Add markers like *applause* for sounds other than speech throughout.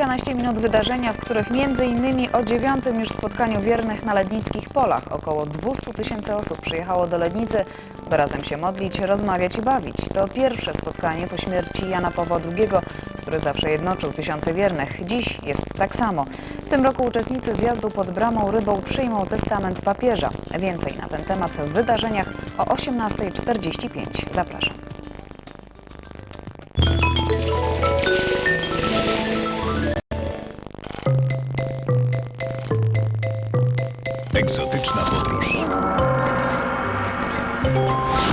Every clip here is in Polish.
kilkanaście minut wydarzenia, w których m.in. o dziewiątym już spotkaniu wiernych na Lednickich Polach około 200 tysięcy osób przyjechało do Lednicy, by razem się modlić, rozmawiać i bawić. To pierwsze spotkanie po śmierci Jana Pawła II, który zawsze jednoczył tysiące wiernych. Dziś jest tak samo. W tym roku uczestnicy zjazdu pod Bramą Rybą przyjmą testament papieża. Więcej na ten temat w wydarzeniach o 18.45. Zapraszam. Egzotyczna podróż.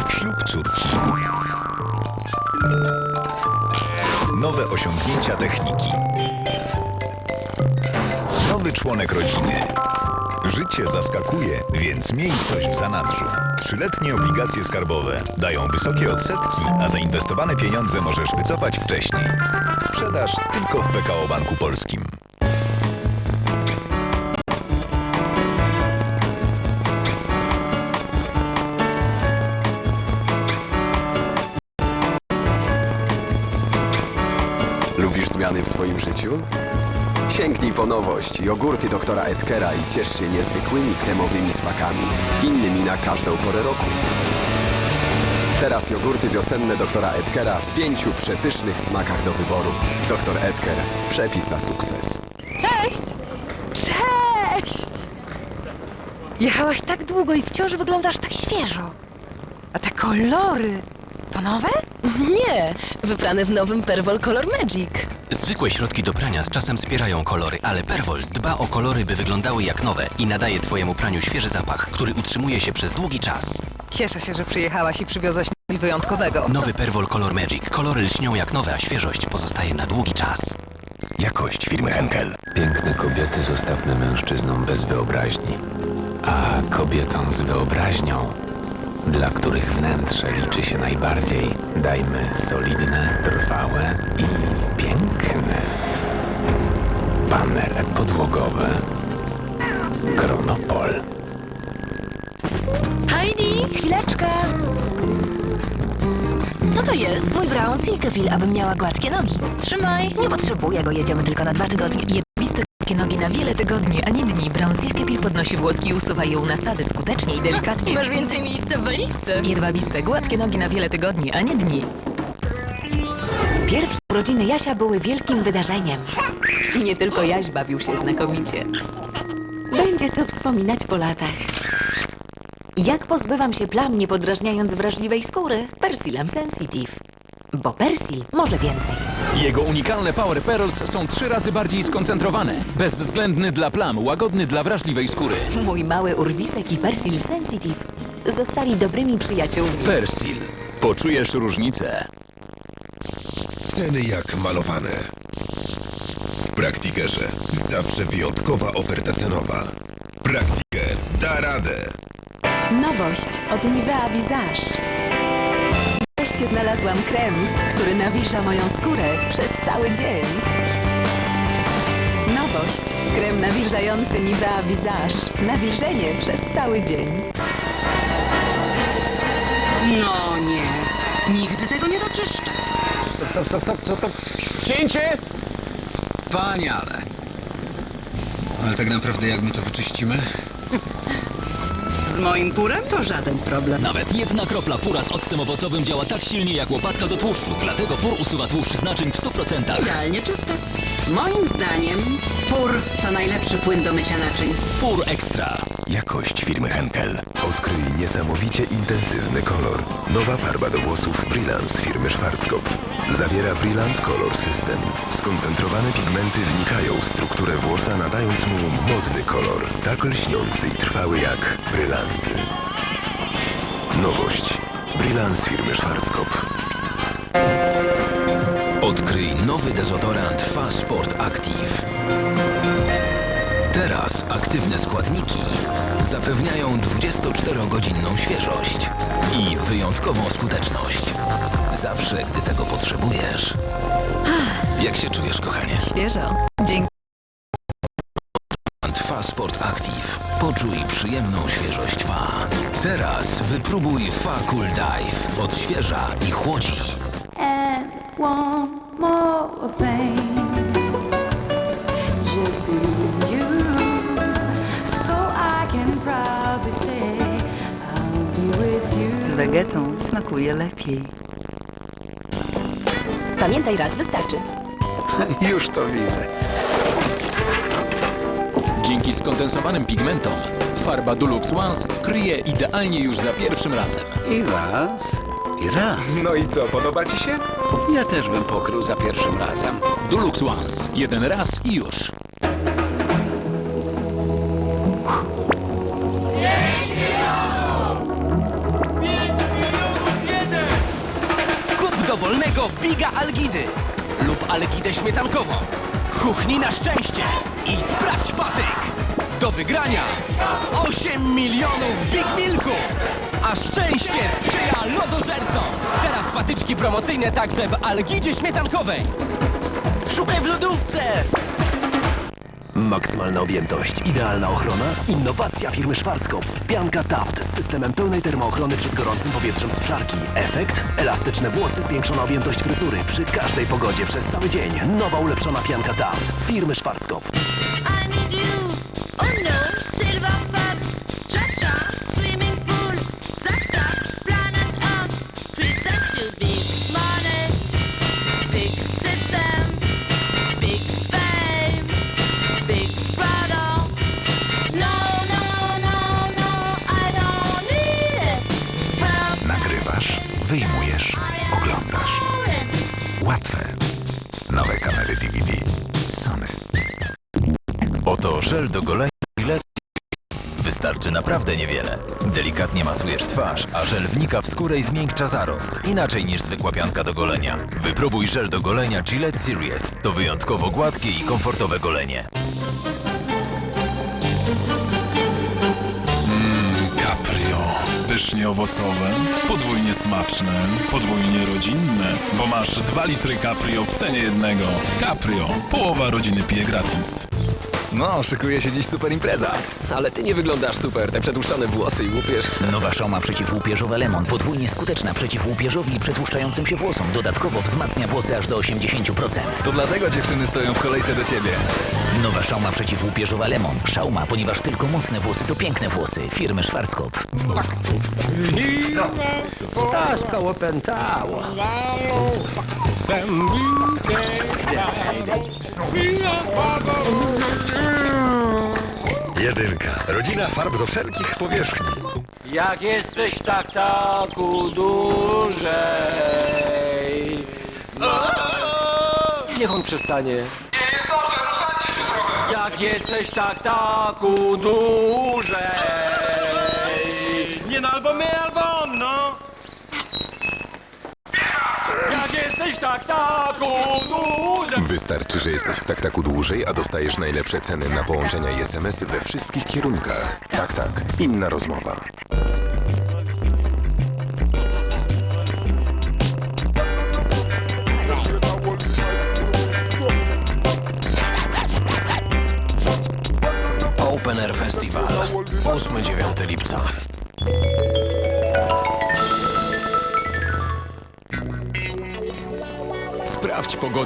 Ślub córki. Nowe osiągnięcia techniki. Nowy członek rodziny. Życie zaskakuje, więc miej coś w zanadrzu. Trzyletnie obligacje skarbowe dają wysokie odsetki, a zainwestowane pieniądze możesz wycofać wcześniej. Sprzedaż tylko w PKO Banku Polskim. Zmiany w swoim życiu? Sięgnij po nowość, jogurty doktora Edkera i ciesz się niezwykłymi kremowymi smakami, innymi na każdą porę roku. Teraz jogurty wiosenne doktora Edkera w pięciu przepysznych smakach do wyboru. Doktor Edker, przepis na sukces. Cześć! Cześć! Jechałaś tak długo i wciąż wyglądasz tak świeżo. A te kolory, to nowe? Nie, wyprane w nowym Perwol Color Magic. Zwykłe środki do prania z czasem spierają kolory, ale Perwol dba o kolory, by wyglądały jak nowe i nadaje Twojemu praniu świeży zapach, który utrzymuje się przez długi czas. Cieszę się, że przyjechałaś i przywiozłaś mi wyjątkowego. Nowy Perwol Color Magic. Kolory lśnią jak nowe, a świeżość pozostaje na długi czas. Jakość firmy Henkel. Piękne kobiety zostawmy mężczyznom bez wyobraźni, a kobietom z wyobraźnią, dla których wnętrze liczy się najbardziej, dajmy solidne, trwałe i piękne. Panele podłogowe. Chronopol. Heidi, chwileczkę. Co to jest? Mój Brown Silkeville, abym miała gładkie nogi. Trzymaj. Nie potrzebuję go, jedziemy tylko na dwa tygodnie. Nogi na wiele tygodni, a nie dni. Silk Peel podnosi włoski i usuwa je u nasady skutecznie i delikatnie. Masz więcej miejsca w walizce. Jedwabiste gładkie nogi na wiele tygodni, a nie dni. Pierwsze urodziny Jasia były wielkim wydarzeniem. Nie tylko Jaś bawił się znakomicie. Będzie co wspominać po latach. Jak pozbywam się plam, nie podrażniając wrażliwej skóry? Persilem Sensitive. Bo Persil może więcej. Jego unikalne Power Pearls są trzy razy bardziej skoncentrowane. Bezwzględny dla plam, łagodny dla wrażliwej skóry. Mój mały urwisek i Persil Sensitive zostali dobrymi przyjaciółmi. Persil. Poczujesz różnicę. Ceny jak malowane. W Praktikerze zawsze wyjątkowa oferta cenowa. Praktiker da radę. Nowość od Nivea Visage. Wreszcie znalazłam krem, który nawilża moją skórę przez cały dzień. Nowość. Krem nawilżający Nivea Visage. Nawilżenie przez cały dzień. No nie, nigdy tego nie doczyszczę. Stop, stop, stop, stop, stop. Cięcie! Wspaniale. Ale tak naprawdę jak my to wyczyścimy? Z moim purem to żaden problem. Nawet jedna kropla pura z octem owocowym działa tak silnie jak łopatka do tłuszczu, dlatego pur usuwa tłuszcz z naczyń w 100%. Idealnie czyste. Moim zdaniem pur to najlepszy płyn do mycia naczyń. Pur Ekstra. Jakość firmy Henkel. Odkryj niesamowicie intensywny kolor. Nowa farba do włosów Brilance firmy Schwarzkopf. Zawiera Brillant Color System. Skoncentrowane pigmenty wnikają w strukturę włosa, nadając mu modny kolor. Tak lśniący i trwały jak brylanty. Nowość. Brilance firmy Schwarzkopf. Odkryj nowy dezodorant Fasport Active. Teraz aktywne składniki zapewniają 24-godzinną świeżość i wyjątkową skuteczność. Zawsze, gdy tego potrzebujesz. Jak się czujesz, kochanie? Świeżo. Dzięki. Fasport Active. Poczuj przyjemną świeżość Fa. Teraz wypróbuj Fa Cool Dive. Odświeża i chłodzi. And one more thing. just be you. So I can proudly say I'll be with you. Z wegetą smakuje lepiej. Pamiętaj raz, wystarczy. *laughs* Już to widzę. Dzięki skondensowanym pigmentom farba Dulux Once kryje idealnie już za pierwszym razem. I raz, i raz. No i co, podoba ci się? Ja też bym pokrył za pierwszym razem. Dulux Once. Jeden raz i już. Dowolnego Biga Algidy lub Algidę śmietankową. Chuchnij na szczęście i sprawdź patyk. Do wygrania 8 milionów Big Milków. A szczęście sprzyja lodożercom. Teraz patyczki promocyjne także w Algidzie śmietankowej. Szukaj w lodówce! Maksymalna objętość, idealna ochrona, innowacja firmy Schwarzkopf. Pianka Taft z systemem pełnej termoochrony przed gorącym powietrzem suszarki. Efekt? Elastyczne włosy, zwiększona objętość fryzury przy każdej pogodzie przez cały dzień. Nowa ulepszona pianka Taft firmy Schwarzkopf. Naprawdę niewiele. Delikatnie masujesz twarz, a żel wnika w skórę i zmiękcza zarost. Inaczej niż zwykła pianka do golenia. Wypróbuj żel do golenia Gillette Series. To wyjątkowo gładkie i komfortowe golenie. Caprio. Pysznie owocowe, podwójnie smaczne, podwójnie rodzinne, bo masz 2 litry Caprio w cenie jednego. Caprio. Połowa rodziny pije gratis. No, szykuje się dziś super impreza. Ale ty nie wyglądasz super, te przetłuszczone włosy i łupież. Nowa szoma przeciwłupieżowa Lemon. Podwójnie skuteczna przeciw łupieżowi i przetłuszczającym się włosom. Dodatkowo wzmacnia włosy aż do 80%. To dlatego dziewczyny stoją w kolejce do ciebie. Nowa szauma przeciwłupieżowa Lemon. Szauma, ponieważ tylko mocne włosy to piękne włosy. Firmy Schwarzkopf. Stażka opętała. Jedynka. Rodzina farb do wszelkich powierzchni. Jak jesteś tak, taku dłużej. Niech on przestanie. Jak jesteś tak, taku dłużej. Nie no, albo my, albo jesteś tak, taku. Wystarczy, że jesteś w taktaku dłużej, a dostajesz najlepsze ceny na połączenia i SMS we wszystkich kierunkach. Tak, tak. Inna rozmowa.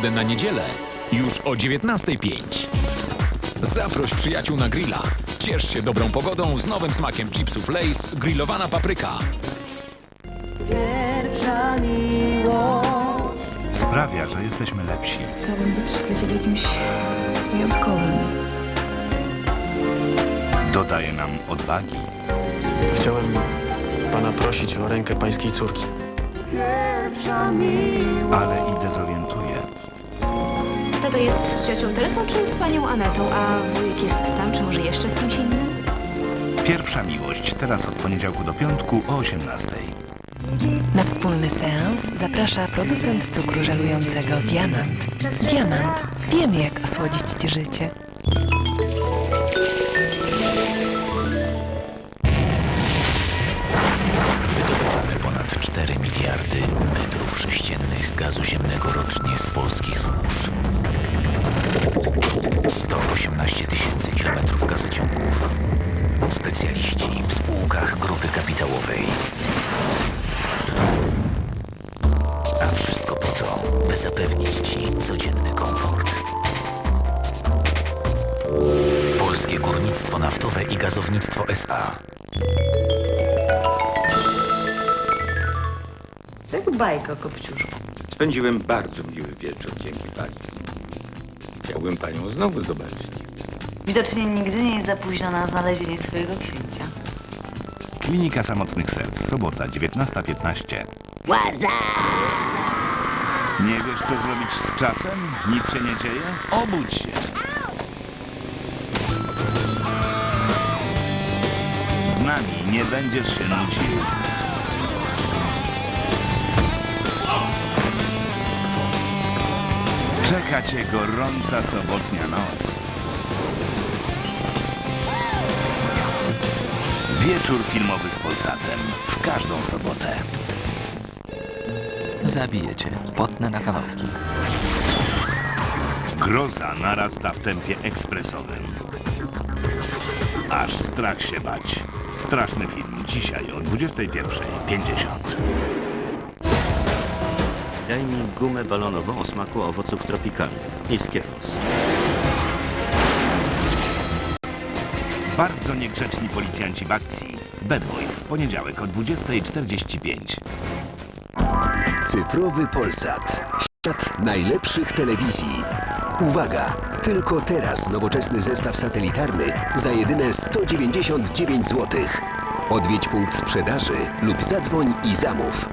Pogodę na niedzielę już o 19.05. Zaproś przyjaciół na grilla. Ciesz się dobrą pogodą z nowym smakiem chipsów Lays grillowana papryka. Pierwsza miłość. Sprawia, że jesteśmy lepsi. Chciałabym być dla ciebie kimś wyjątkowym. Dodaje nam odwagi. Chciałem pana prosić o rękę pańskiej córki. Pierwsza miłość. Ale i dezorientuje. Tato jest z ciocią Teresą czy z panią Anetą, a wujek jest sam, czy może jeszcze z kimś innym? Pierwsza miłość. Teraz od poniedziałku do piątku o 18. Na wspólny seans zaprasza producent cukru żelującego Diamant. Diamant. Wiem, jak osłodzić ci życie. Wydobywamy ponad 4 miliardy metrów sześciennych gazu ziemnego rocznie z polskich złóż. 118 tysięcy kilometrów gazociągów. Specjaliści w spółkach grupy kapitałowej. A wszystko po to, by zapewnić Ci codzienny komfort. Górnictwo Naftowe i Gazownictwo SA. Jak bajka, Kopciuszku. Spędziłem bardzo miły wieczór dzięki pani. Chciałbym panią znowu zobaczyć. Widocznie nigdy nie jest za późno na znalezienie swojego księcia. Klinika Samotnych Serc, sobota, 19.15. Łaza! Nie wiesz, co zrobić z czasem? Nic się nie dzieje? Obudź się! Z nami nie będziesz się nudził. Czeka cię gorąca sobotnia noc. Wieczór filmowy z Polsatem w każdą sobotę. Zabiję cię. Potnę na kawałki. Groza narasta w tempie ekspresowym. Aż strach się bać. Straszny film dzisiaj o 21.50. Daj mi gumę balonową o smaku owoców tropikalnych i Skittles. Bardzo niegrzeczni policjanci w akcji. Bad Boys w poniedziałek o 20.45. Cyfrowy Polsat. Świat najlepszych telewizji. Uwaga! Tylko teraz nowoczesny zestaw satelitarny za jedyne 199 zł. Odwiedź punkt sprzedaży lub zadzwoń i zamów.